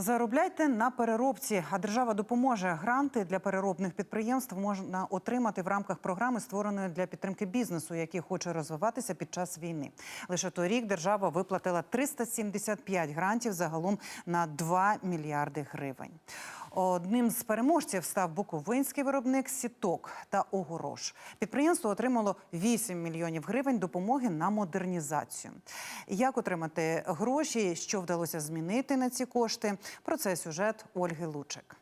Заробляйте на переробці, а держава допоможе. Гранти для переробних підприємств можна отримати в рамках програми, створеної для підтримки бізнесу, який хоче розвиватися під час війни. Лише торік держава виплатила 375 грантів загалом на 2 мільярди гривень. Одним з переможців став буковинський виробник Сіток та Огорош. Підприємство отримало 8 мільйонів гривень допомоги на модернізацію. Як отримати гроші, що вдалося змінити на ці кошти? Про це сюжет Ольги Лучик.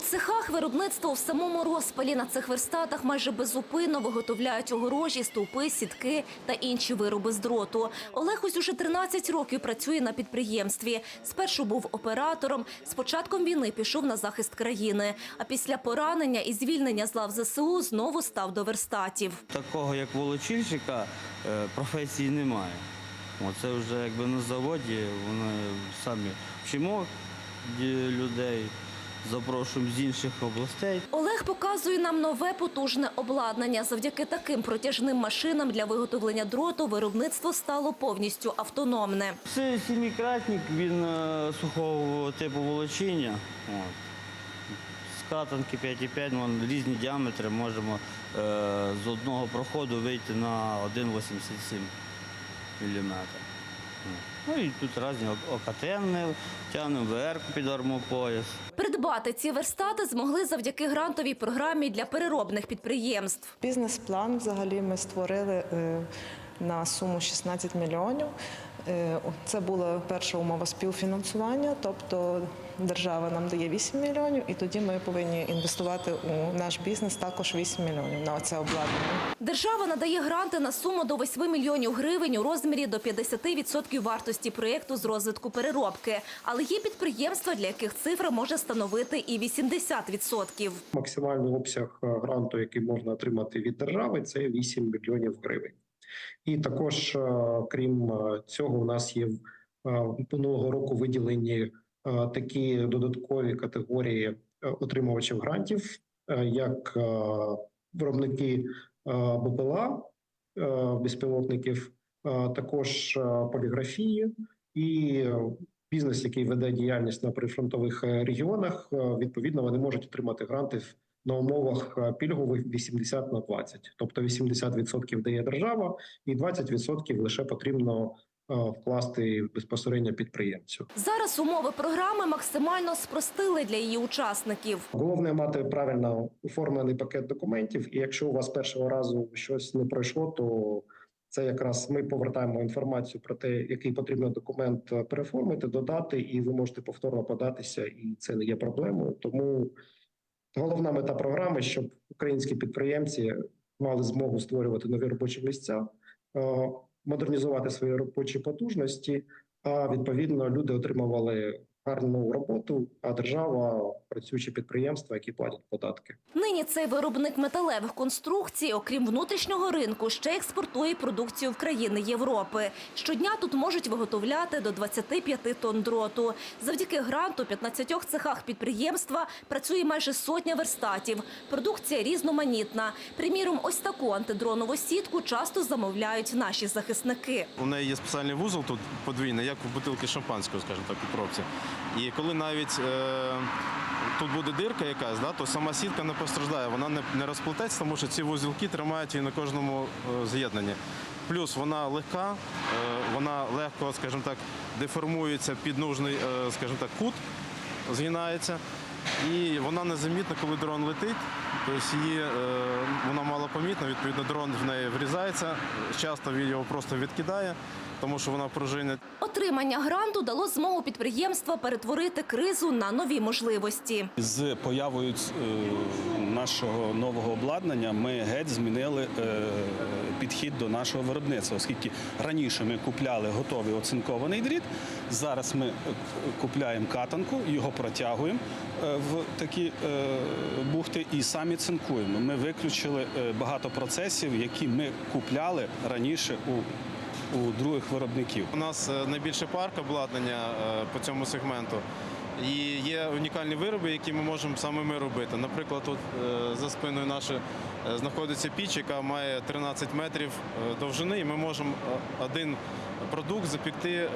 У цехах виробництво в самому розпалі на цих верстатах майже безупинно виготовляють огорожі, стовпи, сітки та інші вироби з дроту. Олег ось уже 13 років працює на підприємстві. Спершу був оператором. З початком війни пішов на захист країни. А після поранення і звільнення з лав ЗСУ знову став до верстатів. Такого як волочильщика е, професії немає. Це вже якби на заводі, вони самі вчимо е, людей, запрошуємо з інших областей. Олег показує нам нове потужне обладнання. Завдяки таким протяжним машинам для виготовлення дроту виробництво стало повністю автономне. Це сімікратник, він е, сухого типу волочіння. От. З катанки 5,5, вон, різні діаметри можемо е, з одного проходу вийти на 1,87 мм. Ну і тут різні ОКТН ми тягнемо, ВР під армопояс. Придбати ці верстати змогли завдяки грантовій програмі для переробних підприємств. Бізнес-план взагалі ми створили е, на суму 16 мільйонів. Е, Це була перша умова співфінансування, тобто держава нам дає 8 мільйонів, і тоді ми повинні інвестувати у наш бізнес також 8 мільйонів на це обладнання. Держава надає гранти на суму до 8 мільйонів гривень у розмірі до 50% вартості проєкту з розвитку переробки. Але є підприємства, для яких цифра може становити і 80%. Максимальний обсяг е, гранту, який можна отримати від держави, це 8 мільйонів гривень. І також, е, крім е, цього, у нас є е, минулого року виділені такі додаткові категорії отримувачів грантів, як виробники БПЛА, безпілотників, також поліграфії і бізнес, який веде діяльність на прифронтових регіонах, відповідно, вони можуть отримати гранти на умовах е, пільгових 80 на 20. Тобто 80% дає держава, і 20% лише потрібно е, вкласти безпосередньо підприємцю. Зараз умови програми максимально спростили для її учасників. Головне мати правильно оформлений пакет документів. І якщо у вас першого разу щось не пройшло, то це якраз ми повертаємо інформацію про те, який потрібно документ е, переформити, додати, і ви можете повторно податися, і це не є проблемою. Тому головна мета програми, щоб українські підприємці мали змогу створювати нові робочі місця, е, модернізувати свої робочі потужності. А відповідно люди отримували гарну роботу, а держава працюючі підприємства, які платять податки. Нині цей виробник металевих конструкцій, окрім внутрішнього ринку, ще експортує продукцію в країни Європи. Щодня тут можуть виготовляти до 25 тонн дроту. Завдяки гранту 15 цехах підприємства працює майже сотня верстатів. Продукція різноманітна. Приміром, ось таку антидронову сітку часто замовляють наші захисники. У неї є спеціальний вузол тут подвійний, як в бутилки шампанського, скажімо так, у пробці. І коли навіть е, тут буде дирка якась, да, то сама сітка не постраждає, вона не, не розплететься, тому що ці вузілки тримають її на кожному е, з'єднанні. Плюс вона легка, е, вона легко, скажімо так, деформується під нужний, е, скажімо так, кут, згинається. І вона незамітна, коли дрон летить. Тобто її е, вона малопомітна, відповідно, дрон в неї врізається. Часто він його просто відкидає, тому що вона пружинить. Отримання гранту дало змогу підприємства перетворити кризу на нові можливості. З появою е, нашого нового обладнання ми геть змінили е, підхід до нашого виробництва, оскільки раніше ми купляли готовий оцинкований дріт. Зараз ми купляємо катанку, його протягуємо е, в такі бухти і самі цинкуємо. Ми виключили багато процесів, які ми купляли раніше у, у других виробників. У нас найбільше парк обладнання е, по цьому сегменту. І є унікальні вироби, які ми можемо саме ми робити. Наприклад, тут е, за спиною нашої е, знаходиться піч, яка має 13 метрів е, довжини, і ми можемо один продукт запікти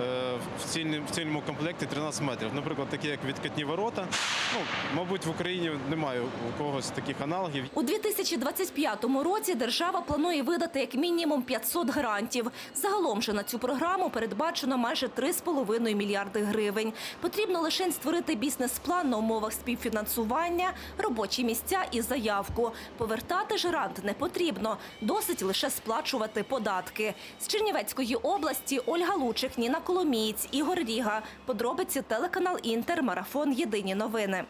в цільному, в цільному комплекті 13 метрів. Наприклад, такі як відкатні ворота. Ну, мабуть, в Україні немає у когось таких аналогів. У 2025 році держава планує видати як мінімум 500 грантів. Загалом же на цю програму передбачено майже 3,5 мільярди гривень. Потрібно лише створити бізнес-план на умовах співфінансування, робочі місця і заявку. Повертати ж не потрібно, досить лише сплачувати податки. З Чернівецької області Ольга Лучик, Ніна Коломієць, Ігор Ріга. Подробиці телеканал Інтер, марафон Єдині новини.